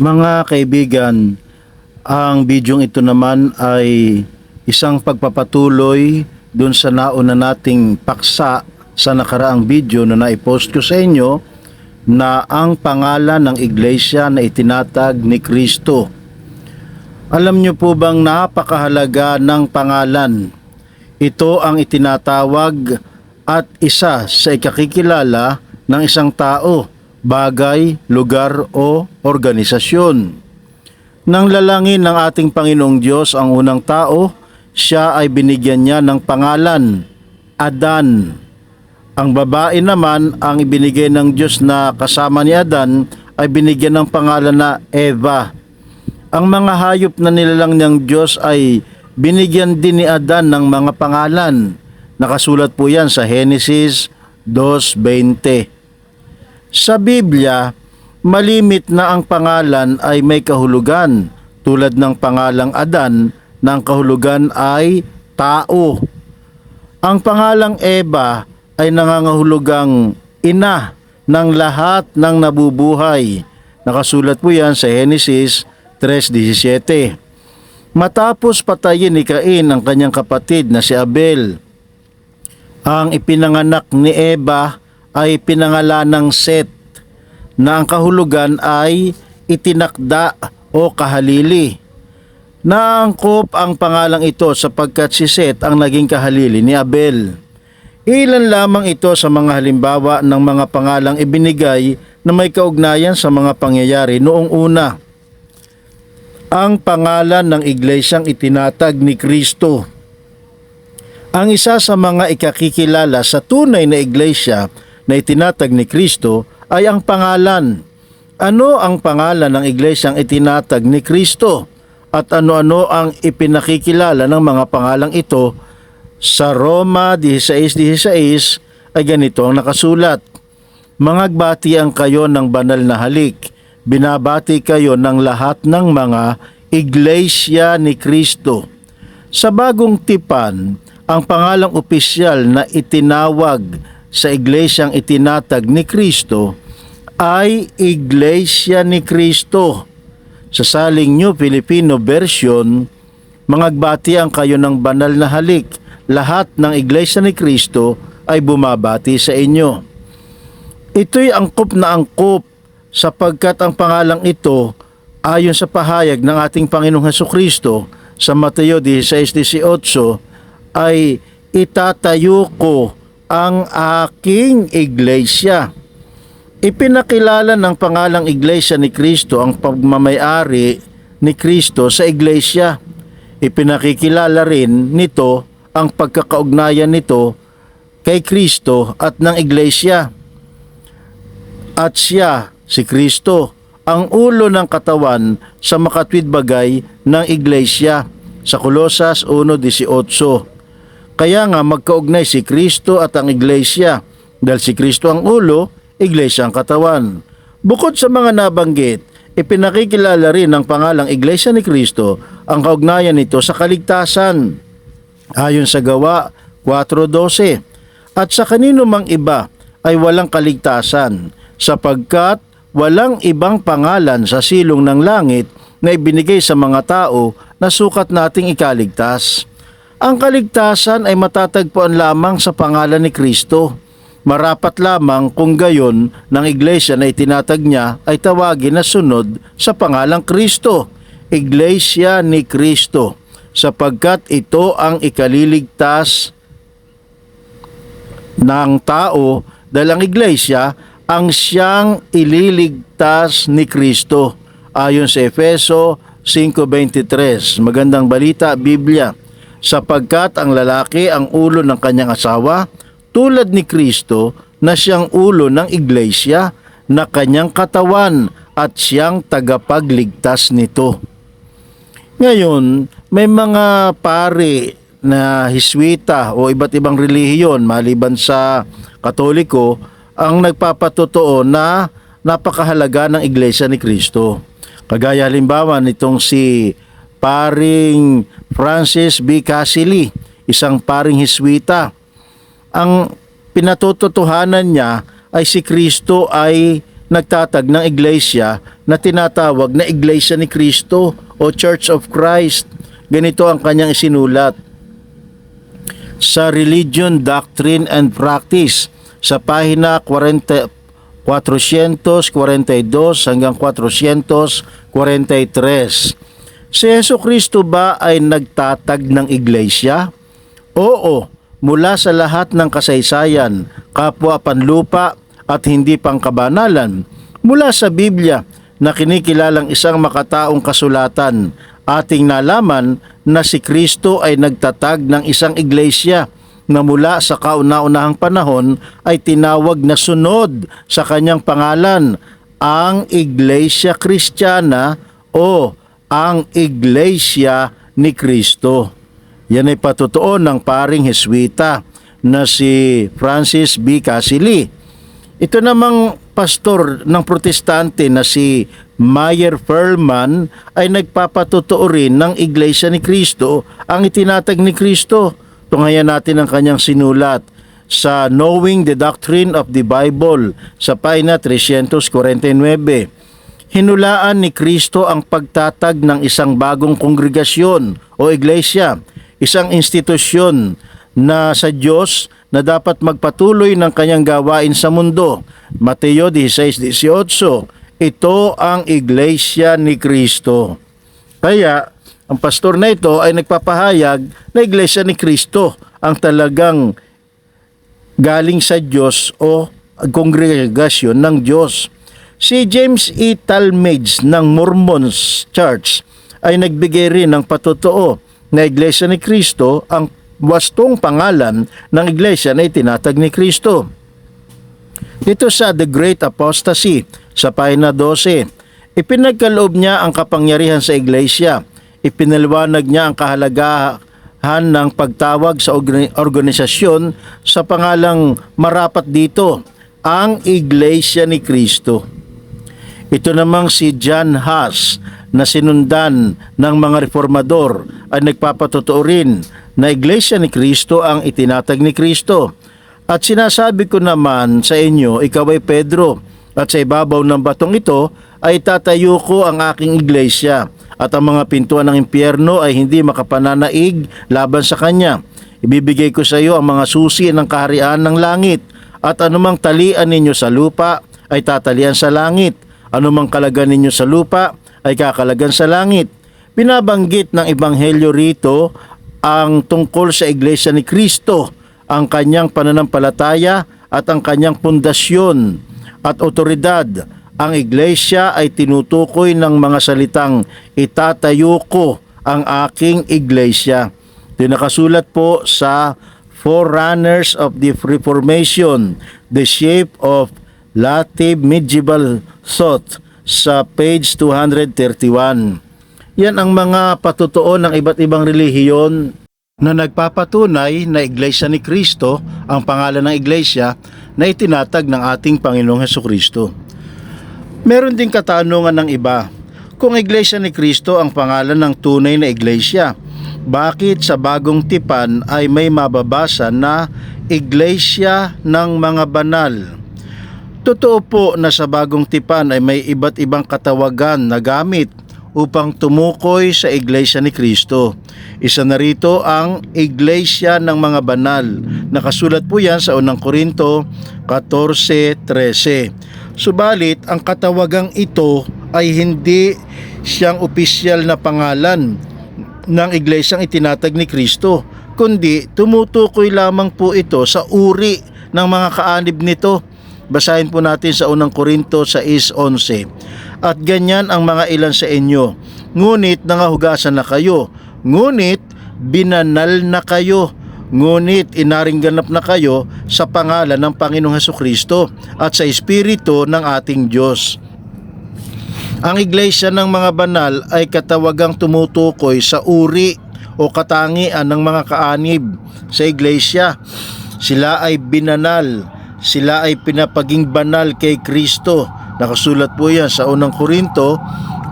Mga kaibigan, ang bidyong ito naman ay isang pagpapatuloy dun sa nauna nating paksa sa nakaraang video na naipost ko sa inyo na ang pangalan ng iglesia na itinatag ni Kristo. Alam niyo po bang napakahalaga ng pangalan? Ito ang itinatawag at isa sa ikakikilala ng isang tao, bagay, lugar o organisasyon. Nang lalangin ng ating Panginoong Diyos ang unang tao, siya ay binigyan niya ng pangalan, Adan. Ang babae naman ang ibinigay ng Diyos na kasama ni Adan ay binigyan ng pangalan na Eva. Ang mga hayop na nilalang ng Diyos ay binigyan din ni Adan ng mga pangalan. Nakasulat po yan sa Genesis 2.20. Sa Biblia, malimit na ang pangalan ay may kahulugan tulad ng pangalang Adan na ang kahulugan ay tao. Ang pangalang Eva ay nangangahulugang ina ng lahat ng nabubuhay. Nakasulat po yan sa Genesis 3.17. Matapos patayin ni Cain ang kanyang kapatid na si Abel, ang ipinanganak ni Eva ay pinangalan ng Set na ang kahulugan ay itinakda o kahalili. Naangkop ang pangalang ito sapagkat si Set ang naging kahalili ni Abel. Ilan lamang ito sa mga halimbawa ng mga pangalang ibinigay na may kaugnayan sa mga pangyayari noong una. Ang pangalan ng iglesyang itinatag ni Kristo. Ang isa sa mga ikakikilala sa tunay na iglesia na itinatag ni Kristo ay ang pangalan. Ano ang pangalan ng iglesyang itinatag ni Kristo? At ano-ano ang ipinakikilala ng mga pangalang ito sa Roma 16.16 ay ganito ang nakasulat. Mangagbati ang kayo ng banal na halik. Binabati kayo ng lahat ng mga iglesia ni Kristo. Sa bagong tipan, ang pangalang opisyal na itinawag sa iglesyang itinatag ni Kristo ay Iglesia ni Kristo. Sa saling New Filipino version, mangagbati ang kayo ng banal na halik. Lahat ng Iglesia ni Kristo ay bumabati sa inyo. Ito'y angkop na angkop sapagkat ang pangalang ito ayon sa pahayag ng ating Panginoong Heso Kristo sa Mateo 16.18 ay itatayo ko ang aking iglesia. Ipinakilala ng pangalang iglesia ni Kristo ang pagmamayari ni Kristo sa iglesia. Ipinakikilala rin nito ang pagkakaugnayan nito kay Kristo at ng iglesia. At siya, si Kristo, ang ulo ng katawan sa makatwid bagay ng iglesia sa Kolosas 1.18. Kaya nga magkaugnay si Kristo at ang iglesia dahil si Kristo ang ulo, iglesia ang katawan. Bukod sa mga nabanggit, ipinakikilala rin ng pangalang Iglesia ni Kristo ang kaugnayan nito sa kaligtasan. Ayon sa gawa 4.12 At sa kanino mang iba ay walang kaligtasan sapagkat walang ibang pangalan sa silong ng langit na ibinigay sa mga tao na sukat nating ikaligtas. Ang kaligtasan ay matatagpuan lamang sa pangalan ni Kristo. Marapat lamang kung gayon ng iglesia na itinatag niya ay tawagin na sunod sa pangalang Kristo, Iglesia ni Kristo, sapagkat ito ang ikaliligtas ng tao dahil ang iglesia ang siyang ililigtas ni Kristo ayon sa Efeso 5.23. Magandang balita, Biblia. Sapagkat ang lalaki ang ulo ng kanyang asawa, tulad ni Kristo na siyang ulo ng iglesia na kanyang katawan at siyang tagapagligtas nito. Ngayon, may mga pari na hiswita o iba't ibang relihiyon maliban sa katoliko ang nagpapatotoo na napakahalaga ng iglesia ni Kristo. Kagaya halimbawa nitong si paring Francis B. Cassily, isang paring hiswita. Ang pinatututuhanan niya ay si Kristo ay nagtatag ng iglesia na tinatawag na Iglesia ni Kristo o Church of Christ. Ganito ang kanyang isinulat. Sa Religion, Doctrine and Practice sa pahina 40, 442 hanggang 443. Si Yeso Kristo ba ay nagtatag ng iglesia? Oo, mula sa lahat ng kasaysayan, kapwa panlupa at hindi pangkabanalan. Mula sa Biblia na kinikilalang isang makataong kasulatan, ating nalaman na si Kristo ay nagtatag ng isang iglesia na mula sa kauna-unahang panahon ay tinawag na sunod sa kanyang pangalan, ang Iglesia Kristiyana o ang Iglesia ni Kristo. Yan ay patotoo ng paring Heswita na si Francis B. Casili. Ito namang pastor ng protestante na si Mayer Furman ay nagpapatotoo rin ng Iglesia ni Kristo ang itinatag ni Kristo. Tunghayan natin ang kanyang sinulat sa Knowing the Doctrine of the Bible sa pahina 349. Hinulaan ni Kristo ang pagtatag ng isang bagong kongregasyon o iglesia, isang institusyon na sa Diyos na dapat magpatuloy ng kanyang gawain sa mundo. Mateo 16:18. Ito ang iglesia ni Kristo. Kaya ang pastor na ito ay nagpapahayag na iglesia ni Kristo ang talagang galing sa Diyos o kongregasyon ng Diyos. Si James E. Talmage ng Mormons Church ay nagbigay rin ng patotoo na Iglesia ni Kristo ang wastong pangalan ng Iglesia na itinatag ni Kristo. Dito sa The Great Apostasy sa pahina 12, ipinagkaloob niya ang kapangyarihan sa Iglesia. Ipinaliwanag niya ang kahalagahan ng pagtawag sa organ- organisasyon sa pangalang marapat dito, ang Iglesia ni Kristo. Ito namang si John Huss na sinundan ng mga reformador ay nagpapatotoo rin na Iglesia ni Kristo ang itinatag ni Kristo. At sinasabi ko naman sa inyo, ikaw ay Pedro, at sa ibabaw ng batong ito ay tatayo ko ang aking iglesia at ang mga pintuan ng impyerno ay hindi makapananaig laban sa kanya. Ibibigay ko sa iyo ang mga susi ng kaharian ng langit at anumang talian ninyo sa lupa ay tatalian sa langit. Anumang kalagan ninyo sa lupa ay kakalagan sa langit. Binabanggit ng Ebanghelyo rito ang tungkol sa Iglesia ni Kristo, ang kanyang pananampalataya at ang kanyang pundasyon at otoridad. Ang Iglesia ay tinutukoy ng mga salitang itatayo ko ang aking Iglesia. Ito nakasulat po sa Forerunners of the Reformation, The Shape of Lative Medieval Thought sa page 231. Yan ang mga patutuo ng iba't ibang relihiyon na nagpapatunay na Iglesia ni Kristo ang pangalan ng Iglesia na itinatag ng ating Panginoong Heso Kristo. Meron ding katanungan ng iba, kung Iglesia ni Kristo ang pangalan ng tunay na Iglesia, bakit sa bagong tipan ay may mababasa na Iglesia ng mga banal? Totoo po na sa bagong tipan ay may iba't ibang katawagan na gamit upang tumukoy sa Iglesia ni Kristo. Isa na rito ang Iglesia ng mga banal. Nakasulat po yan sa unang Korinto 14.13. Subalit, ang katawagang ito ay hindi siyang opisyal na pangalan ng iglesyang itinatag ni Kristo, kundi tumutukoy lamang po ito sa uri ng mga kaanib nito. Basahin po natin sa unang Korinto 6.11. At ganyan ang mga ilan sa inyo. Ngunit nangahugasan na kayo. Ngunit binanal na kayo. Ngunit inaring ganap na kayo sa pangalan ng Panginoong Heso Kristo at sa Espiritu ng ating Diyos. Ang iglesia ng mga banal ay katawagang tumutukoy sa uri o katangian ng mga kaanib sa iglesia. Sila ay binanal, sila ay pinapaging banal kay Kristo. Nakasulat po yan sa unang Korinto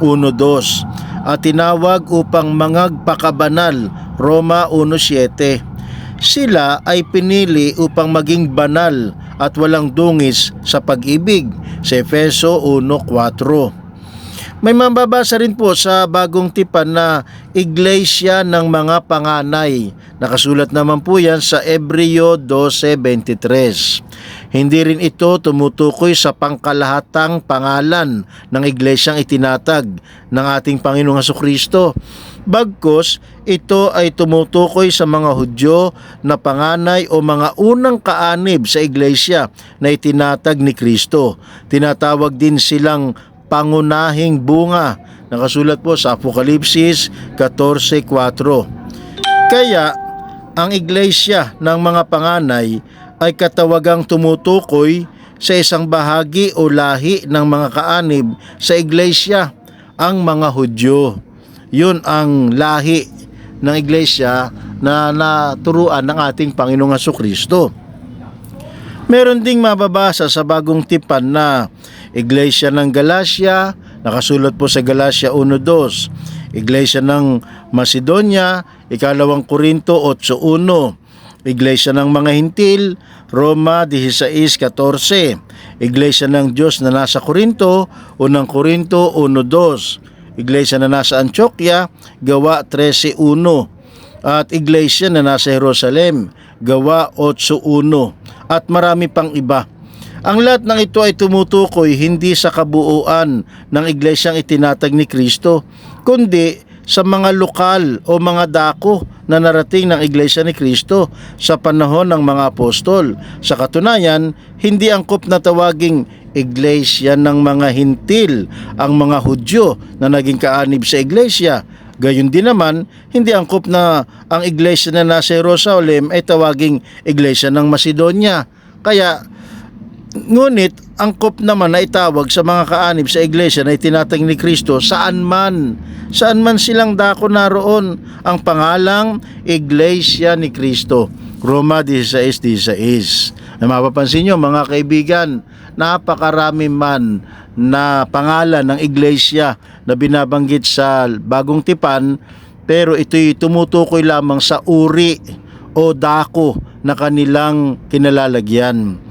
1.2 at tinawag upang mangagpakabanal Roma 1.7 sila ay pinili upang maging banal at walang dungis sa pag-ibig sa Efeso 1.4. May mababasa rin po sa bagong tipan na Iglesia ng mga panganay. Nakasulat naman po yan sa Ebreo 12.23. Hindi rin ito tumutukoy sa pangkalahatang pangalan ng iglesyang itinatag ng ating Panginoong Heso Kristo. Bagkos, ito ay tumutukoy sa mga Hudyo na panganay o mga unang kaanib sa iglesia na itinatag ni Kristo. Tinatawag din silang pangunahing bunga. Nakasulat po sa Apokalipsis 14.4. Kaya, ang iglesia ng mga panganay ay katawagang tumutukoy sa isang bahagi o lahi ng mga kaanib sa iglesia, ang mga Hudyo. Yun ang lahi ng iglesia na naturuan ng ating Panginoong Heso Kristo. Meron ding mababasa sa bagong tipan na Iglesia ng Galacia, nakasulat po sa Galacia 1.2. Iglesia ng Macedonia, ikalawang Korinto 8.1. Iglesia ng mga Hintil, Roma 16.14. Iglesia ng Diyos na nasa Korinto, unang Korinto 1.2. Iglesia na nasa Antioquia, Gawa 13.1. At Iglesia na nasa Jerusalem, Gawa 8.1. At marami pang iba. Ang lahat ng ito ay tumutukoy hindi sa kabuuan ng iglesyang itinatag ni Kristo, kundi sa mga lokal o mga dako na narating ng Iglesia ni Kristo sa panahon ng mga apostol. Sa katunayan, hindi angkop na tawaging Iglesia ng mga hintil ang mga Hudyo na naging kaanib sa Iglesia. Gayon din naman, hindi angkop na ang Iglesia na nasa Jerusalem ay tawaging Iglesia ng Macedonia. Kaya Ngunit, angkop naman na itawag sa mga kaanib sa iglesia na itinatag ni Kristo saan man. Saan man silang dako naroon ang pangalang Iglesia ni Kristo. Roma 16.16 Na mapapansin nyo mga kaibigan, napakarami man na pangalan ng iglesia na binabanggit sa bagong tipan pero ito'y tumutukoy lamang sa uri o dako na kanilang kinalalagyan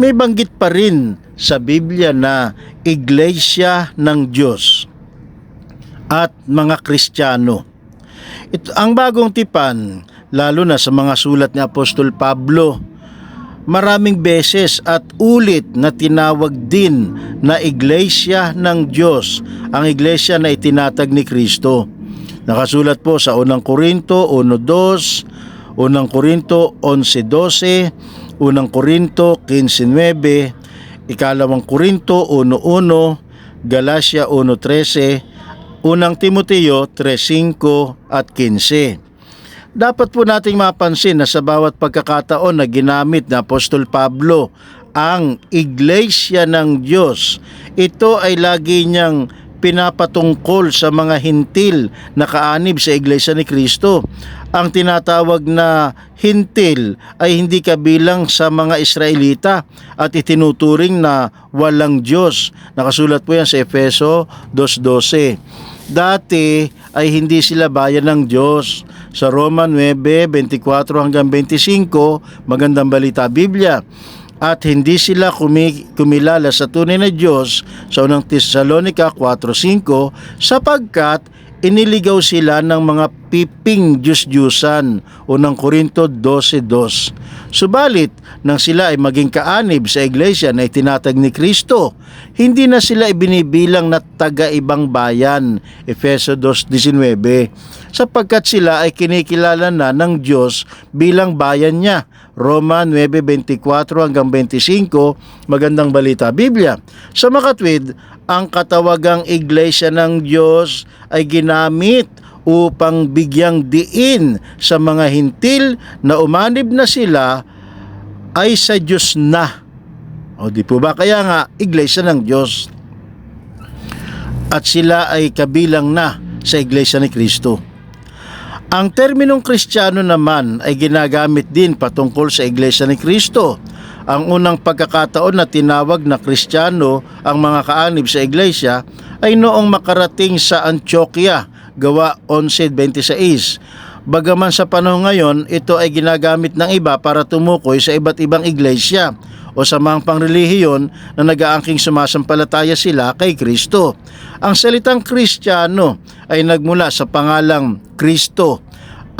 may banggit pa rin sa Biblia na Iglesia ng Diyos at mga Kristiyano. Ito, ang bagong tipan, lalo na sa mga sulat ni Apostol Pablo, maraming beses at ulit na tinawag din na Iglesia ng Diyos, ang Iglesia na itinatag ni Kristo. Nakasulat po sa unang Korinto 1.2, unang Korinto 11.12, Unang Korinto 15.9, Ikalawang Korinto 1.1, Galacia 1.13, Unang Timoteo 3.5 at 15. Dapat po nating mapansin na sa bawat pagkakataon na ginamit na Apostol Pablo ang Iglesia ng Diyos, ito ay lagi niyang pinapatungkol sa mga hintil na kaanib sa Iglesia ni Kristo. Ang tinatawag na hintil ay hindi kabilang sa mga Israelita at itinuturing na walang Diyos. Nakasulat po yan sa Efeso 2.12. Dati ay hindi sila bayan ng Diyos. Sa Roma 9.24 hanggang 25, magandang balita Biblia at hindi sila kumi- kumilala sa tunay na Diyos sa unang Tesalonica 4.5 sapagkat iniligaw sila ng mga piping Diyos-Diyusan unang Korinto 12.2. Subalit, nang sila ay maging kaanib sa iglesia na itinatag ni Kristo, hindi na sila ibinibilang na taga-ibang bayan, Efeso 2.19, sapagkat sila ay kinikilala na ng Diyos bilang bayan niya, Roma 9.24 hanggang 25, magandang balita Biblia. Sa makatwid, ang katawagang iglesia ng Diyos ay ginamit upang bigyang diin sa mga hintil na umanib na sila ay sa Diyos na. O di po ba? Kaya nga, iglesia ng Diyos. At sila ay kabilang na sa iglesia ni Kristo. Ang terminong Kristiyano naman ay ginagamit din patungkol sa iglesia ni Kristo ang unang pagkakataon na tinawag na Kristiyano ang mga kaanib sa iglesia ay noong makarating sa Antioquia, gawa 11.26. Bagaman sa panahon ngayon, ito ay ginagamit ng iba para tumukoy sa iba't ibang iglesia o sa mga pangrelihiyon na nag-aangking sumasampalataya sila kay Kristo. Ang salitang Kristiyano ay nagmula sa pangalang Kristo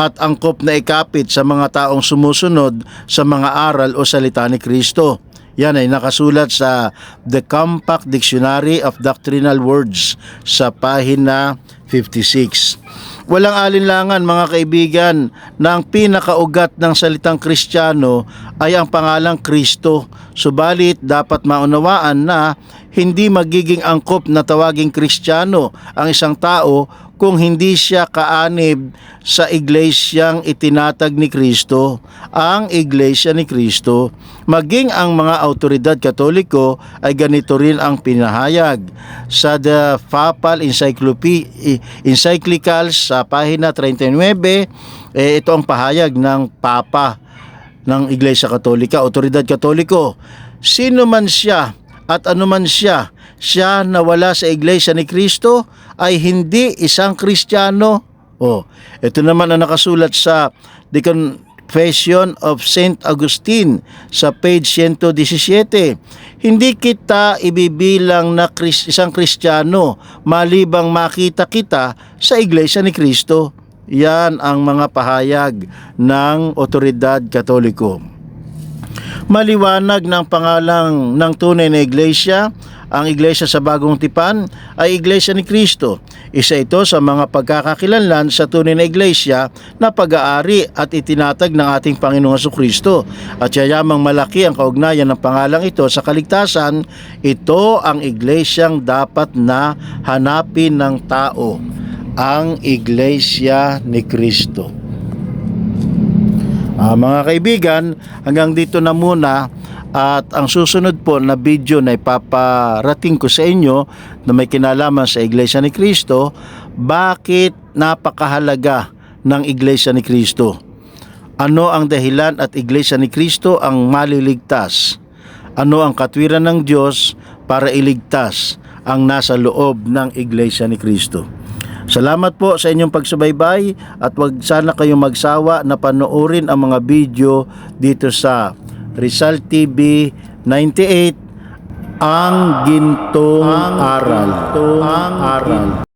at angkop na ikapit sa mga taong sumusunod sa mga aral o salita ni Kristo. Yan ay nakasulat sa The Compact Dictionary of Doctrinal Words sa pahina 56. Walang alinlangan mga kaibigan na ang pinakaugat ng salitang Kristiyano ay ang pangalang Kristo. Subalit dapat maunawaan na hindi magiging angkop na tawaging Kristiyano ang isang tao kung hindi siya kaanib sa iglesyang itinatag ni Kristo, ang iglesia ni Kristo. Maging ang mga autoridad katoliko ay ganito rin ang pinahayag. Sa The Papal Encyclopedia, Encyclicals sa pahina 39, eh, ito ang pahayag ng Papa ng Iglesia Katolika, Autoridad Katoliko. Sino man siya at anuman siya, siya na wala sa Iglesia ni Kristo ay hindi isang Kristiyano. Oh, ito naman ang nakasulat sa The Confession of Saint Augustine sa page 117. Hindi kita ibibilang na Kris- isang Kristiyano malibang makita kita sa Iglesia ni Kristo. Yan ang mga pahayag ng otoridad katoliko. Maliwanag ng pangalang ng tunay na iglesia, ang iglesia sa bagong tipan ay iglesia ni Kristo. Isa ito sa mga pagkakakilanlan sa tunay na iglesia na pag-aari at itinatag ng ating Panginoong Hesus Kristo. At yayamang malaki ang kaugnayan ng pangalang ito sa kaligtasan, ito ang iglesyang dapat na hanapin ng tao, ang iglesia ni Kristo. Ah, mga kaibigan, hanggang dito na muna at ang susunod po na video na ipaparating ko sa inyo na may kinalaman sa Iglesia ni Kristo, bakit napakahalaga ng Iglesia ni Kristo? Ano ang dahilan at Iglesia ni Kristo ang maliligtas? Ano ang katwiran ng Diyos para iligtas ang nasa loob ng Iglesia ni Kristo? Salamat po sa inyong pagsubaybay at wag sana kayong magsawa na panoorin ang mga video dito sa Rizal TV 98 ang gintong aral. Ang aral.